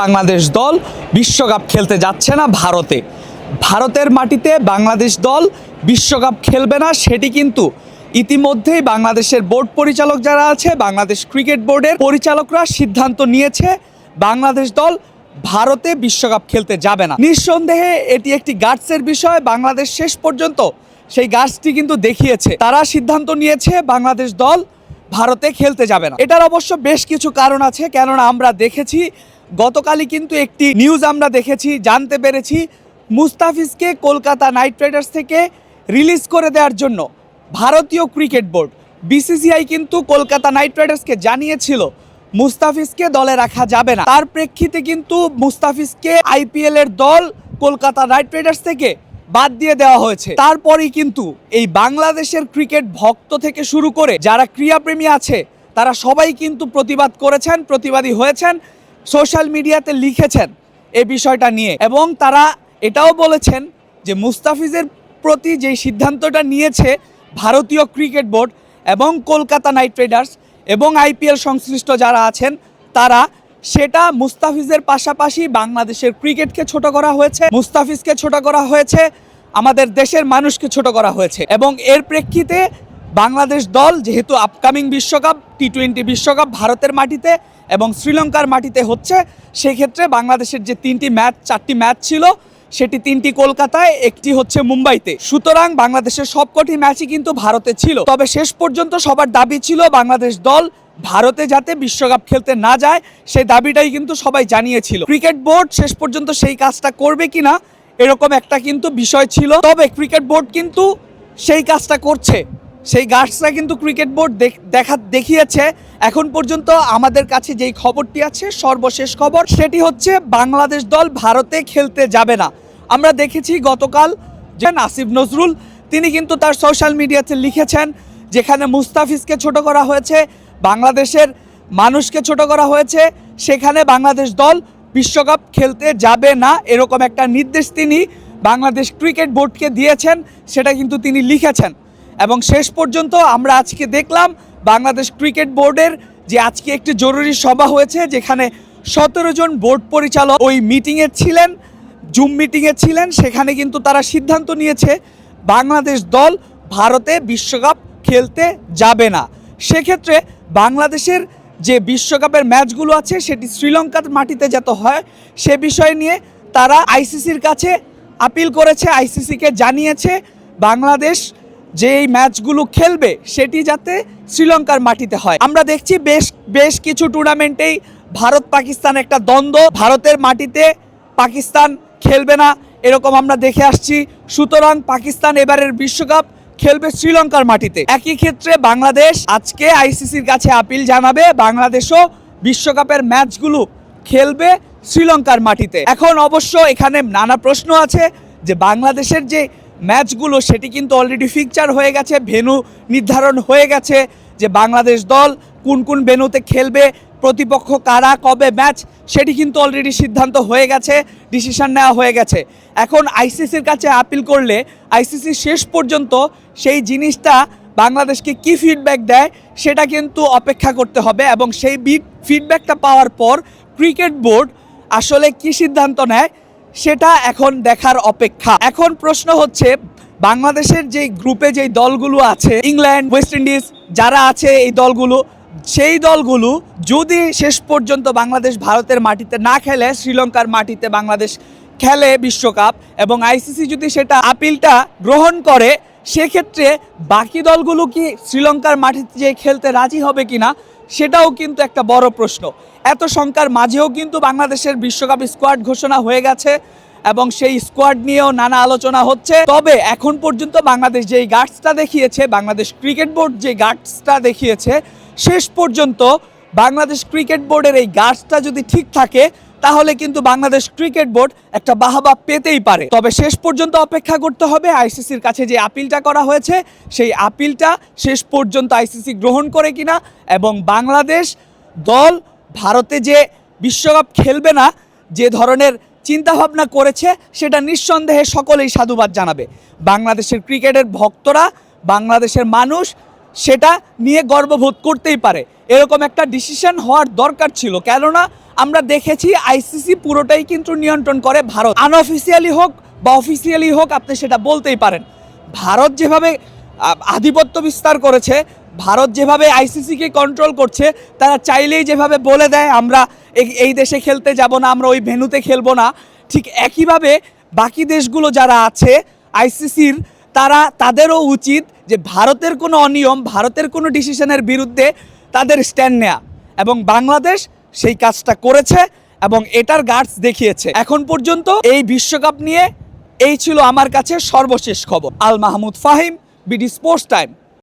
বাংলাদেশ দল বিশ্বকাপ খেলতে যাচ্ছে না ভারতে। ভারতের মাটিতে বাংলাদেশ দল বিশ্বকাপ খেলবে না, সেটি কিন্তু ইতিমধ্যেই বাংলাদেশের বোর্ড পরিচালক যারা আছে, বাংলাদেশ ক্রিকেট বোর্ডের পরিচালকরা সিদ্ধান্ত নিয়েছে, বাংলাদেশ দল ভারতে বিশ্বকাপ খেলতে যাবে না। নিঃসন্দেহে এটি একটি গার্ডসের বিষয়, বাংলাদেশ শেষ পর্যন্ত সেই গার্ডসটি কিন্তু দেখিয়েছে। তারা সিদ্ধান্ত নিয়েছে বাংলাদেশ দল ভারতে খেলতে যাবে না। এটার অবশ্য বেশ কিছু কারণ আছে, কেননা আমরা দেখেছি গতকালই কিন্তু একটি নিউজ আমরা দেখেছি, জানতে পেরেছি মুস্তাফিজকে কলকাতা নাইট রাইডার্স থেকে রিলিজ করে দেওয়ার জন্য ভারতীয় ক্রিকেট বোর্ড। বিসিসিআই কিন্তু কলকাতা নাইট রাইডার্সকে জানিয়েছিল, মুস্তাফিজকে দলে রাখা যাবে না। তার প্রেক্ষিতে কিন্তু মুস্তাফিজকে আইপিএল এর দল কলকাতা নাইট রাইডার্স থেকে বাদ দিয়ে দেওয়া হয়েছে। তারপরেই কিন্তু এই বাংলাদেশের ক্রিকেট ভক্ত থেকে শুরু করে যারা ক্রীড়াপ্রেমী আছে, তারা সবাই কিন্তু প্রতিবাদ করেছেন, প্রতিবাদী হয়েছেন। সোশ্যাল মিডিয়াতে লিখেছেন এই বিষয়টা নিয়ে এবং তারা এটাও বলেছেন যে মুস্তাফিজের প্রতি যেই সিদ্ধান্তটা নিয়েছে ভারতীয় ক্রিকেট বোর্ড এবং কলকাতা নাইট রাইডার্স এবং আইপিএল সংশ্লিষ্ট যারা আছেন, তারা সেটা মুস্তাফিজের পাশাপাশি বাংলাদেশের ক্রিকেটকে ছোট করা হয়েছে, মুস্তাফিজকে ছোট করা হয়েছে, আমাদের দেশের মানুষকে ছোট করা হয়েছে এবং এর প্রেক্ষিতে বাংলাদেশ দল যেহেতু আপকামিং বিশ্বকাপ টি টোয়েন্টি বিশ্বকাপ ভারতের মাটিতে এবং শ্রীলঙ্কার মাটিতে হচ্ছে, সেক্ষেত্রে বাংলাদেশের যে তিনটি ম্যাচ, চারটি ম্যাচ ছিল, সেটি তিনটি কলকাতায়, একটি হচ্ছে মুম্বাইতে। সুতরাং বাংলাদেশের সবকটি ম্যাচই কিন্তু ভারতে ছিল। তবে শেষ পর্যন্ত সবার দাবি ছিল বাংলাদেশ দল ভারতে যাতে বিশ্বকাপ খেলতে না যায়, সেই দাবিটাই কিন্তু সবাই জানিয়েছিল। ক্রিকেট বোর্ড শেষ পর্যন্ত সেই কাজটা করবে কিনা, এরকম একটা কিন্তু বিষয় ছিল। তবে ক্রিকেট বোর্ড কিন্তু সেই কাজটা করছে। সেই গার্ডসরা কিন্তু ক্রিকেট বোর্ড দেখা দেখিয়েছে। এখন পর্যন্ত আমাদের কাছে যেই খবরটি আছে, সর্বশেষ খবর, সেটি হচ্ছে বাংলাদেশ দল ভারতে খেলতে যাবে না। আমরা দেখেছি গতকাল যে নাসিব নজরুল, তিনি কিন্তু তার সোশ্যাল মিডিয়াতে লিখেছেন, যেখানে মুস্তাফিজকে ছোট করা হয়েছে, বাংলাদেশের মানুষকে ছোট করা হয়েছে, সেখানে বাংলাদেশ দল বিশ্বকাপ খেলতে যাবে না, এরকম একটা নির্দেশ তিনি বাংলাদেশ ক্রিকেট বোর্ডকে দিয়েছেন, সেটা কিন্তু তিনি লিখেছেন। এবং শেষ পর্যন্ত আমরা আজকে দেখলাম বাংলাদেশ ক্রিকেট বোর্ডের যে আজকে একটি জরুরি সভা হয়েছে, যেখানে সতেরো জন বোর্ড পরিচালক ওই মিটিংয়ে ছিলেন জুম মিটিংয়ে ছিলেন। সেখানে কিন্তু তারা সিদ্ধান্ত নিয়েছে, বাংলাদেশ দল ভারতে বিশ্বকাপ খেলতে যাবে না। সেক্ষেত্রে বাংলাদেশের যে বিশ্বকাপের ম্যাচগুলো আছে, সেটি শ্রীলঙ্কার মাটিতে যাতে হয়, সে বিষয় নিয়ে তারা আইসিসির কাছে আপিল করেছে, আইসিসিকে জানিয়েছে, বাংলাদেশ যে এই ম্যাচগুলো খেলবে সেটি যাতে শ্রীলঙ্কার মাটিতে হয়। আমরা দেখছি বেশ বেশ কিছু টুর্নামেন্টেই ভারত পাকিস্তান একটা দ্বন্দ্ব। ভারতের মাটিতে পাকিস্তান খেলবে না, এরকম আমরা দেখে আসছি। সুতরাং পাকিস্তান এবারের বিশ্বকাপ খেলবে শ্রীলঙ্কার মাটিতে। একই ক্ষেত্রে বাংলাদেশ আজকে আইসিসির কাছে আপিল জানাবে, বাংলাদেশও বিশ্বকাপের ম্যাচগুলো খেলবে শ্রীলঙ্কার মাটিতে। এখন অবশ্য এখানে নানা প্রশ্ন আছে যে, বাংলাদেশের যে ম্যাচগুলো, সেটি কিন্তু অলরেডি ফিকচার হয়ে গেছে ভেনু নির্ধারণ হয়ে গেছে যে বাংলাদেশ দল কোন কোন ভেনুতে খেলবে, প্রতিপক্ষ কারা, কবে ম্যাচ, সেটি কিন্তু অলরেডি সিদ্ধান্ত হয়ে গেছে ডিসিশন নেওয়া হয়ে গেছে। এখন আইসিসির কাছে আপিল করলে, আইসিসি শেষ পর্যন্ত সেই জিনিসটা বাংলাদেশকে কি ফিডব্যাক দেয়, সেটা কিন্তু অপেক্ষা করতে হবে এবং সেই ফিডব্যাকটা পাওয়ার পর ক্রিকেট বোর্ড আসলে কি সিদ্ধান্ত নেয় সেটা এখন দেখার অপেক্ষা। এখন প্রশ্ন হচ্ছে, বাংলাদেশের যে গ্রুপে যেই দলগুলো আছে, ইংল্যান্ড, ওয়েস্ট ইন্ডিজ, যারা আছে এই দলগুলো, সেই দলগুলো যদি শেষ পর্যন্ত বাংলাদেশ ভারতের মাটিতে না খেলে, শ্রীলঙ্কার মাটিতে বাংলাদেশ খেলে বিশ্বকাপ এবং আইসিসি যদি সেটা আপিলটা গ্রহণ করে, সেক্ষেত্রে বাকি দলগুলো কি শ্রীলঙ্কার মাটিতে যে খেলতে রাজি হবে কিনা সেটাও কিন্তু একটা বড় প্রশ্ন। এত সংখ্যার মাঝেও কিন্তু বাংলাদেশের বিশ্বকাপ স্কোয়াড ঘোষণা হয়ে গেছে এবং সেই স্কোয়াড নিয়েও নানা আলোচনা হচ্ছে। তবে এখন পর্যন্ত বাংলাদেশ যেই গার্ডসটা দেখিয়েছে, বাংলাদেশ ক্রিকেট বোর্ড যে গার্ডসটা দেখিয়েছে, শেষ পর্যন্ত বাংলাদেশ ক্রিকেট বোর্ডের এই গার্ডসটা যদি ঠিক থাকে তাহলে কিন্তু বাংলাদেশ ক্রিকেট বোর্ড একটা বাহাবা পেতেই পারে। তবে শেষ পর্যন্ত অপেক্ষা করতে হবে আইসিসির কাছে যে আপিলটা করা হয়েছে, সেই আপিলটা শেষ পর্যন্ত আইসিসি গ্রহণ করে কিনা এবং বাংলাদেশ দল ভারতে যে বিশ্বকাপ খেলবে না, যে ধরনের চিন্তাভাবনা করেছে, সেটা নিঃসন্দেহে সকলেই সাধুবাদ জানাবে। বাংলাদেশের ক্রিকেটের ভক্তরা, বাংলাদেশের মানুষ সেটা নিয়ে গর্ববোধ করতেই পারে। এরকম একটা ডিসিশন হওয়ার দরকার ছিল, কেননা আমরা দেখেছি আইসিসি পুরোটাই কিন্তু নিয়ন্ত্রণ করে ভারত। আনঅফিসিয়ালি হোক বা অফিসিয়ালি হোক, আপনি সেটা বলতেই পারেন। ভারত যেভাবে আধিপত্য বিস্তার করেছে, ভারত যেভাবে আইসিসিকে কন্ট্রোল করছে, তারা চাইলেই যেভাবে বলে দেয়, আমরা এই- দেশে খেলতে যাব না, আমরা ওই ভেন্যুতে খেলব না। ঠিক একইভাবে বাকি দেশগুলো যারা আছে, আইসিসির, তারা, তাদেরও উচিত যে ভারতের কোনো অনিয়ম, ভারতের কোনো ডিসিশনের বিরুদ্ধে তাদের স্ট্যান্ড নেয়া। এবং বাংলাদেশ সেই কাজটা করেছে এবং এটার গার্ডস দেখিয়েছে। এখন পর্যন্ত এই বিশ্বকাপ নিয়ে এই ছিল আমার কাছে সর্বশেষ খবর। Al Mahmud Fahim BD Sports Time